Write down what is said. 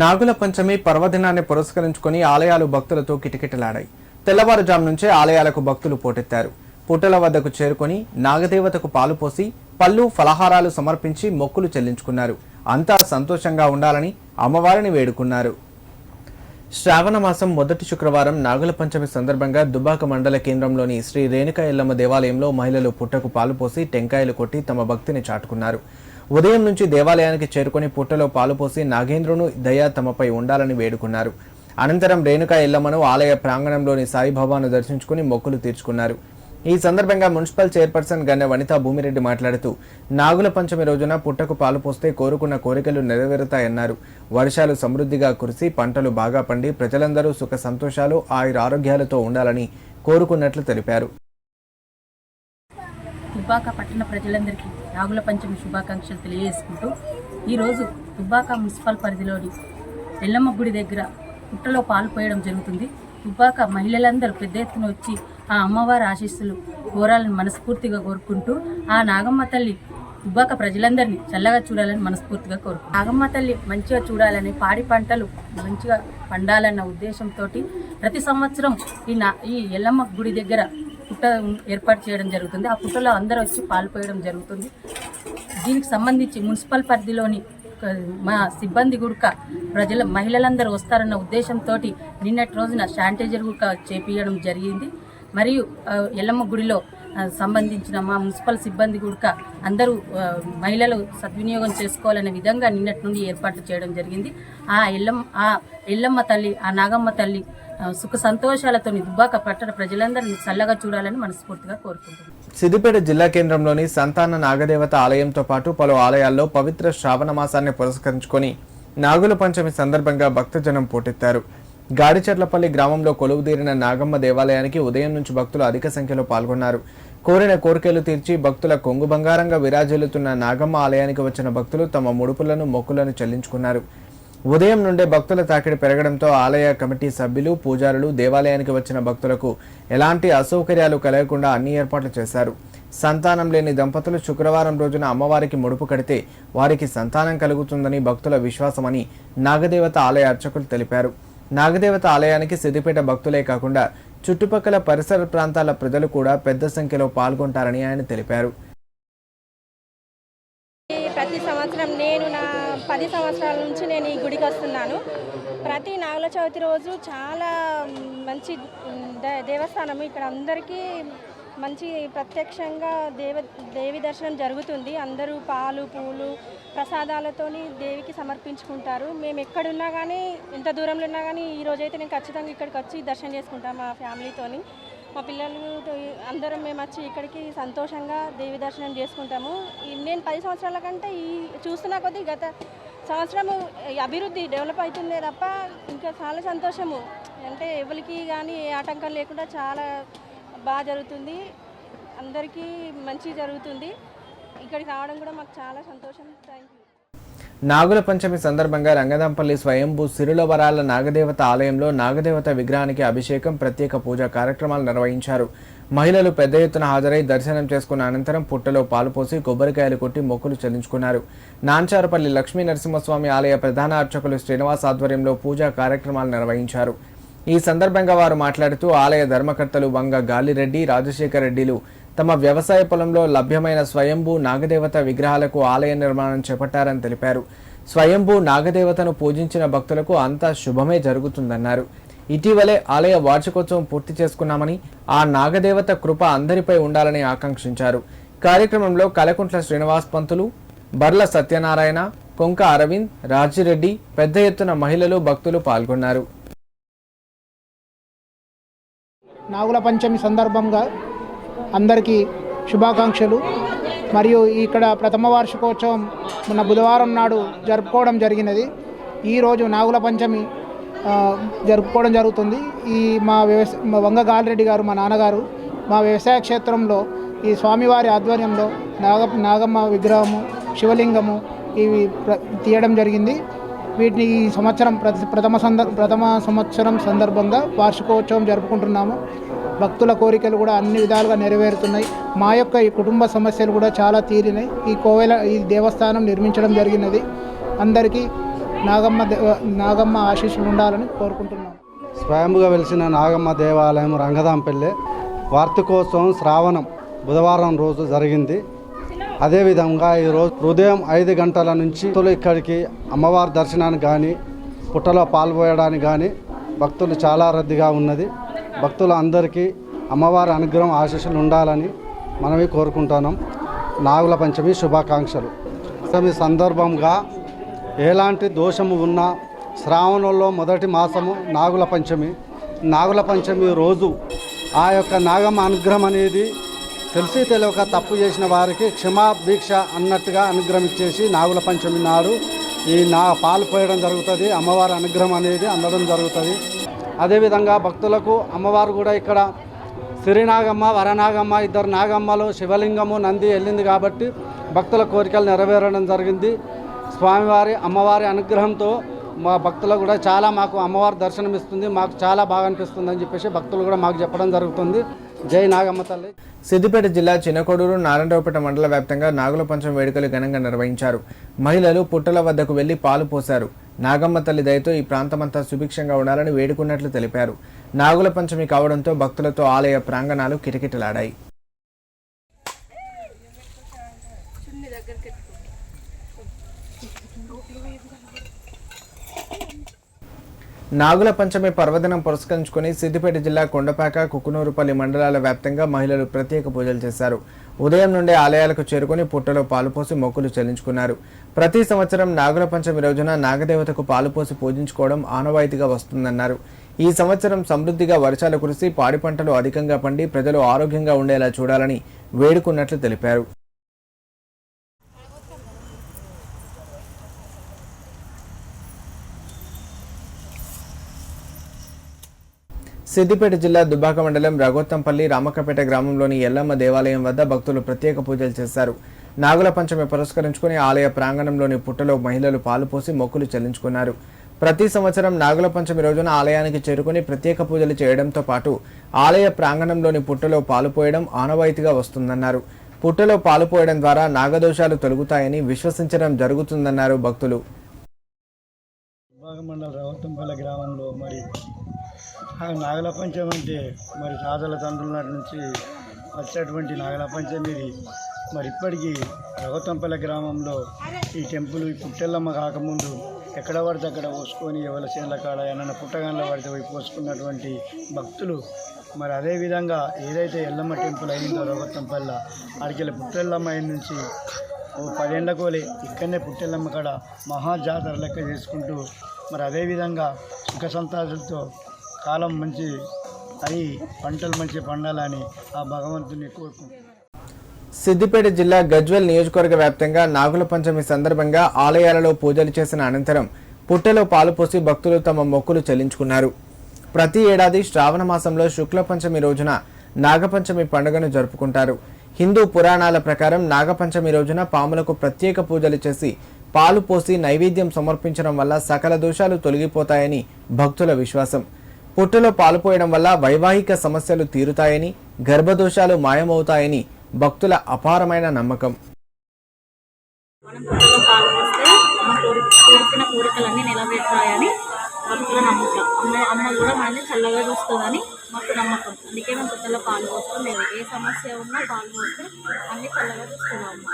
నాగుల పంచమి పర్వదినాన్ని పురస్కరించుకొని ఆలయాలు భక్తులతో కిటకిటలాడాయి. తెల్లవారుజాము నుంచే ఆలయాలకు భక్తులు పోటెత్తారు. పుట్టల వద్దకు చేరుకొని నాగదేవతకు పాలు పోసి పళ్ళు ఫలహారాలు సమర్పించి మొక్కులు చెల్లించుకున్నారు. అంతా సంతోషంగా ఉండాలని అమ్మవారిని వేడుకున్నారు. శ్రావణ మాసం మొదటి శుక్రవారం నాగుల పంచమి సందర్భంగా దుబ్బాక మండల కేంద్రంలోని శ్రీ రేణుక ఎల్లమ్మ దేవాలయంలో మహిళలు పుట్టకు పాలు పోసి టెంకాయలు కొట్టి తమ భక్తిని చాటుకున్నారు. ఉదయం నుంచి దేవాలయానికి చేరుకొని పుట్టలో పాలు పోసి నాగేంద్రును దయ తమపై ఉండాలని వేడుకున్నారు. అనంతరం రేణుకా ఎల్లమ్మను ఆలయ ప్రాంగణంలోని సాయిబాబాను దర్శించుకుని మొక్కులు తీర్చుకున్నారు. ఈ సందర్భంగా మున్సిపల్ చైర్పర్సన్ గన్నె వనితా భూమిరెడ్డి మాట్లాడుతూ నాగుల పంచమి రోజున పుట్టకు పాలు పోస్తే కోరుకున్న కోరికలు నెరవేరుతాయన్నారు. వర్షాలు సమృద్ధిగా కురిసి పంటలు బాగా పండి ప్రజలందరూ సుఖ సంతోషాలు ఆయుర ఆరోగ్యాలతో ఉండాలని కోరుకున్నట్లు తెలిపారు. దుబ్బాక పట్టణ ప్రజలందరికీ నాగుల పంచమి శుభాకాంక్షలు తెలియజేసుకుంటూ ఈరోజు దుబ్బాక మున్సిపల్ పరిధిలోని ఎల్లమ్మ గుడి దగ్గర పుట్టలో పాలు పోయడం జరుగుతుంది. దుబ్బాక మహిళలందరూ పెద్ద ఎత్తున వచ్చి ఆ అమ్మవారి ఆశీస్సులు కోరాలని మనస్ఫూర్తిగా కోరుకుంటూ ఆ నాగమ్మ తల్లి దుబ్బాక ప్రజలందరినీ చల్లగా చూడాలని మనస్ఫూర్తిగా కోరు నాగమ్మ తల్లి మంచిగా చూడాలని పాడి పంటలు మంచిగా పండాలన్న ఉద్దేశంతో ప్రతి సంవత్సరం ఈ నా ఈ ఎల్లమ్మ గుడి దగ్గర పుట్ట ఏర్పాటు చేయడం జరుగుతుంది. ఆ పుట్టలో అందరూ వచ్చి పాల్పోయడం జరుగుతుంది. దీనికి సంబంధించి మున్సిపల్ పరిధిలోని మా సిబ్బంది గుడక ప్రజల మహిళలందరూ వస్తారన్న ఉద్దేశంతో నిన్నటి రోజున శానిటైజర్ గుడక చేపించడం జరిగింది. మరియు ఎల్లమ్మ గుడిలో సంబంధించిన మా మున్సిపల్ సిబ్బంది గుడక అందరూ మహిళలు సద్వినియోగం చేసుకోవాలనే విధంగా నిన్నటి నుండి ఏర్పాటు చేయడం జరిగింది. ఆ ఎల్లమ్మ ఆ ఎల్లమ్మ తల్లి ఆ నాగమ్మ తల్లి సుఖ సంతోషాలతో దుబ్బాక పట్టణ ప్రజలందరినీ చల్లగా చూడాలని మనస్ఫూర్తిగా కోరుకుంటున్నాను సిద్దిపేట జిల్లా కేంద్రంలోని సంతాన నాగదేవత ఆలయంతో పాటు పలు ఆలయాల్లో పవిత్ర శ్రావణ మాసాన్ని పురస్కరించుకొని నాగుల పంచమి సందర్భంగా భక్తజనం పోటెత్తారు. గాడిచెర్లపల్లి గ్రామంలో కొలువుదీరిన నాగమ్మ దేవాలయానికి ఉదయం నుంచి భక్తులు అధిక సంఖ్యలో పాల్గొన్నారు. కోరిన కోరికలు తీర్చి భక్తుల కొంగు బంగారంగా విరాజిల్లుతున్న నాగమ్మ ఆలయానికి వచ్చిన భక్తులు తమ ముడుపులను మొక్కులను చెల్లించుకున్నారు. ఉదయం నుండే భక్తుల తాకిడి పెరగడంతో ఆలయ కమిటీ సభ్యులు పూజారులు దేవాలయానికి వచ్చిన భక్తులకు ఎలాంటి అసౌకర్యాలు కలగకుండా అన్ని ఏర్పాట్లు చేశారు. సంతానం లేని దంపతులు శుక్రవారం రోజున అమ్మవారికి ముడుపు కడితే వారికి సంతానం కలుగుతుందని భక్తుల విశ్వాసమని నాగదేవత ఆలయ అర్చకులు తెలిపారు. నాగదేవత ఆలయానికి సిద్దిపేట భక్తులే కాకుండా చుట్టుపక్కల పరిసర ప్రాంతాల ప్రజలు కూడా పెద్ద సంఖ్యలో పాల్గొంటారని ఆయన తెలిపారు. ప్రతి సంవత్సరం నేను నా పది సంవత్సరాల నుంచి నేను ఈ గుడికి వస్తున్నాను. ప్రతి నాగుల చవితి రోజు చాలా మంచి ద- దేవస్థానం. ఇక్కడ అందరికీ మంచి ప్రత్యక్షంగా దేవ దేవి దర్శనం జరుగుతుంది. అందరూ పాలు పూలు ప్రసాదాలతోని దేవికి సమర్పించుకుంటారు. మేము ఎక్కడున్నా కానీ ఎంత దూరంలో ఉన్నా కానీ ఈ రోజైతే నేను ఖచ్చితంగా ఇక్కడికి వచ్చి దర్శనం చేసుకుంటాను మా ఫ్యామిలీతోని. మా పిల్లలు అందరం మేము వచ్చి ఇక్కడికి సంతోషంగా దేవి దర్శనం చేసుకుంటాము. నేను పది సంవత్సరాల కంటే ఈ చూస్తున్న కొద్దీ గత సంవత్సరము అభివృద్ధి డెవలప్ అవుతుందే తప్ప ఇంకా చాలా సంతోషము. అంటే ఎవరికి కానీ ఏ ఆటంకం లేకుండా చాలా బాగా జరుగుతుంది. అందరికీ మంచి జరుగుతుంది. ఇక్కడికి రావడం కూడా మాకు చాలా సంతోషం. థ్యాంక్ యూ నాగుల పంచమి సందర్భంగా రంగదంపల్లి స్వయంభూ సిరులవరాల నాగదేవత ఆలయంలో నాగదేవత విగ్రహానికి అభిషేకం ప్రత్యేక పూజా కార్యక్రమాలు నిర్వహించారు. మహిళలు పెద్ద ఎత్తున హాజరై దర్శనం చేసుకున్న అనంతరం పుట్టలో పాలు పోసి కొబ్బరికాయలు కొట్టి మొక్కులు చెల్లించుకున్నారు. నాంచారపల్లి లక్ష్మీ నరసింహస్వామి ఆలయ ప్రధాన అర్చకులు శ్రీనివాస్ ఆధ్వర్యంలో పూజా కార్యక్రమాలు నిర్వహించారు. ఈ సందర్భంగా వారు మాట్లాడుతూ ఆలయ ధర్మకర్తలు వంగ గాలిరెడ్డి రాజశేఖర రెడ్డిలు తమ వ్యవసాయ పొలంలో లభ్యమైన స్వయంభూ నాగదేవత విగ్రహాలకు ఆలయ నిర్మాణం చేపట్టారని తెలిపారు. స్వయంభూ నాగదేవతను పూజించిన భక్తులకు అంతా శుభమే జరుగుతుందన్నారు. ఇటీవలే ఆలయ వార్షికోత్సవం పూర్తి చేసుకున్నామని ఆ నాగదేవత కృప అందరిపై ఉండాలని ఆకాంక్షించారు. కార్యక్రమంలో కలకుంట్ల శ్రీనివాస్ పంతులు బర్ల సత్యనారాయణ కొంక అరవింద్ రాజిరెడ్డి పెద్ద ఎత్తున మహిళలు భక్తులు పాల్గొన్నారు. నాగుల పంచమి సందర్భంగా అందరికీ శుభాకాంక్షలు. మరియు ఇక్కడ ప్రథమ వార్షికోత్సవం మొన్న బుధవారం నాడు జరుపుకోవడం జరిగినది. ఈరోజు నాగుల పంచమి జరుపుకోవడం జరుగుతుంది. ఈ మా వ్యవసాయ మా వంగ గాలిరెడ్డి గారు మా నాన్నగారు మా వ్యవసాయ క్షేత్రంలో ఈ స్వామివారి ఆధ్వర్యంలో నాగ నాగమ్మ విగ్రహము శివలింగము ఇవి ప్ర- తీయడం జరిగింది. వీటిని ఈ సంవత్సరం ప్రథమ సంద ప్రథమ సంవత్సరం సందర్భంగా వార్షికోత్సవం జరుపుకుంటున్నాము. భక్తుల కోరికలు కూడా అన్ని విధాలుగా నెరవేరుతున్నాయి. మా యొక్క ఈ కుటుంబ సమస్యలు కూడా చాలా తీరినాయి. ఈ కోవెల ఈ దేవస్థానం నిర్మించడం జరిగినది. అందరికీ నాగమ్మ దేవ నాగమ్మ ఆశీస్సులు ఉండాలని కోరుకుంటున్నాం స్వయంగా వెలిసిన నాగమ్మ దేవాలయం రంగదాంపల్లె వార్తికోత్సవం శ్రావణం బుధవారం రోజు జరిగింది. అదేవిధంగా ఈరోజు ఉదయం ఐదు గంటల నుంచి భక్తులు ఇక్కడికి అమ్మవారి దర్శనానికి కానీ పుట్టలో పాల్పోయడానికి కానీ భక్తులు చాలా రద్దీగా ఉన్నది. భక్తులు అందరికీ అమ్మవారి అనుగ్రహం ఆశీస్సులు ఉండాలని మనవి కోరుకుంటున్నాం. నాగుల పంచమి శుభాకాంక్షలు. పంచమి సందర్భంగా ఎలాంటి దోషము ఉన్నా శ్రావణంలో మొదటి మాసము నాగుల పంచమి. నాగుల పంచమి రోజు ఆ యొక్క నాగమ్మ అనుగ్రహం అనేది తెలిసి తెలియక తప్పు చేసిన వారికి క్షమాభిక్ష అన్నట్టుగా అనుగ్రహం ఇచ్చేసి నాగుల పంచమి నాడు ఈ నా పాలు పోయడం జరుగుతుంది. అమ్మవారి అనుగ్రహం అనేది అందడం జరుగుతుంది. అదేవిధంగా భక్తులకు అమ్మవారు కూడా ఇక్కడ సిరినాగమ్మ వరనాగమ్మ ఇద్దరు నాగమ్మలు శివలింగము నంది వెళ్ళింది కాబట్టి భక్తుల కోరికలు నెరవేరడం జరిగింది. స్వామివారి అమ్మవారి అనుగ్రహంతో మా భక్తులు కూడా చాలా మాకు అమ్మవారి దర్శనం ఇస్తుంది మాకు చాలా బాగా అనిపిస్తుంది అని చెప్పేసి భక్తులు కూడా మాకు చెప్పడం జరుగుతుంది. జై నాగమ్మ తల్లి. సిద్దిపేట జిల్లా చిన్నకోడూరు నారాయణరావుపేట మండల వ్యాప్తంగా నాగుల పంచం వేడుకలు ఘనంగా నిర్వహించారు. మహిళలు పుట్టల వద్దకు వెళ్ళి పాలు పోశారు. నాగమ్మ తల్లి దయతో ఈ ప్రాంతమంతా సుభిక్షంగా ఉండాలని వేడుకున్నట్లు తెలిపారు. నాగుల పంచమి కావడంతో భక్తులతో ఆలయ ప్రాంగణాలు కిటకిటలాడాయి. నాగుల పంచమి పర్వదినం పురస్కరించుకుని సిద్దిపేట జిల్లా కొండపాక కుకునూరుపల్లి మండలాల వ్యాప్తంగా మహిళలు ప్రత్యేక పూజలు చేశారు. ఉదయం నుండే ఆలయాలకు చేరుకుని పుట్టలో పాలుపోసి మొక్కులు చెల్లించుకున్నారు. ప్రతి సంవత్సరం నాగుల పంచమి రోజున నాగదేవతకు పాలుపోసి పూజించుకోవడం ఆనవాయితీగా వస్తుందన్నారు. ఈ సంవత్సరం సమృద్ధిగా వర్షాలు కురిసి పాడి పంటలు అధికంగా పండి ప్రజలు ఆరోగ్యంగా ఉండేలా చూడాలని వేడుకున్నట్లు తెలిపారు. సిద్దిపేట జిల్లా దుబ్బాక మండలం రఘోత్తంపల్లి రామక్కపేట గ్రామంలోని ఎల్లమ్మ దేవాలయం వద్ద భక్తులు ప్రత్యేక పూజలు చేశారు. నాగుల పంచమి పురస్కరించుకుని ఆలయ ప్రాంగణంలోని పుట్టలో మహిళలు పాలు పోసి మొక్కులు చెల్లించుకున్నారు. ప్రతి సంవత్సరం నాగుల పంచమి రోజున ఆలయానికి చేరుకుని ప్రత్యేక పూజలు చేయడంతో పాటు ఆలయ ప్రాంగణంలోని పుట్టలో పాలు పోయడం ఆనవాయితీగా వస్తుందన్నారు. పుట్టలో పాలు పోయడం ద్వారా నాగదోషాలు తొలగుతాయని విశ్వసించడం జరుగుతుందన్నారు భక్తులు. మండల గ్రామంలో నాగల పంచమి అంటే మరి తాతల తండ్రుల నాటి నుంచి వచ్చేటువంటి నాగల పంచమి ఇది. మరి ఇప్పటికీ రవతంపల్లి గ్రామంలో ఈ టెంపుల్ ఈ పుట్టెల్లమ్మ కాకముందు ఎక్కడ పడితే అక్కడ పోసుకొని ఎవరి చేనుల కాడ ఏమన్నా పుట్టగాన్లో పడితే పోయి పోసుకున్నటువంటి భక్తులు. మరి అదేవిధంగా ఏదైతే ఎల్లమ్మ టెంపుల్ అయిందో రవతంపల్లి ఆడికెళ్ళి పుట్టెల్లమ్మ అయిన నుంచి ఓ పదేళ్ళ కోలే ఇక్కడనే పుట్టెల్లమ్మ కాడ మహా జాతర లెక్క చేసుకుంటూ మరి అదేవిధంగా సుఖ సంతాసులతో కాలం మంచి అయి పంటలు మంచి పండాలని ఆ భగవంతుని కోరుకుంటున్నాను సిద్దిపేట జిల్లా గజ్వెల్ నియోజకవర్గ వ్యాప్తంగా నాగుల పంచమి సందర్భంగా ఆలయాలలో పూజలు చేసిన అనంతరం పుట్టెలో పాలు పోసి భక్తులు తమ మొక్కులు చెల్లించుకున్నారు. ప్రతి ఏడాది శ్రావణ మాసంలో శుక్ల పంచమి రోజున నాగపంచమి పండుగను జరుపుకుంటారు. హిందూ పురాణాల ప్రకారం నాగపంచమి రోజున పాములకు ప్రత్యేక పూజలు చేసి పాలు పోసి నైవేద్యం సమర్పించడం వల్ల సకల దోషాలు తొలగిపోతాయని భక్తుల విశ్వాసం. పుట్టలో పాలుపోయడం వల్ల వైవాహిక సమస్యలు తీరుతాయని గర్భదోషాలు మాయమవుతాయని భక్తుల అపారమైన నమ్మకం. మనం పుట్టలో పాలు పోస్తే కోరుకున్న కోరికలన్నీ నెరవేరుతాయని భక్తుల నమ్మకం. అమ్మ అమ్మ కూడా మనల్ని చల్లగా చూస్తుందని మాకు నమ్మకం. అందుకే మేము పుట్టలో పాలు పోస్తాం. మేము ఏ సమస్య ఉన్నా పాలు పోస్తే అన్ని చల్లగా చూస్తున్నాం అమ్మ.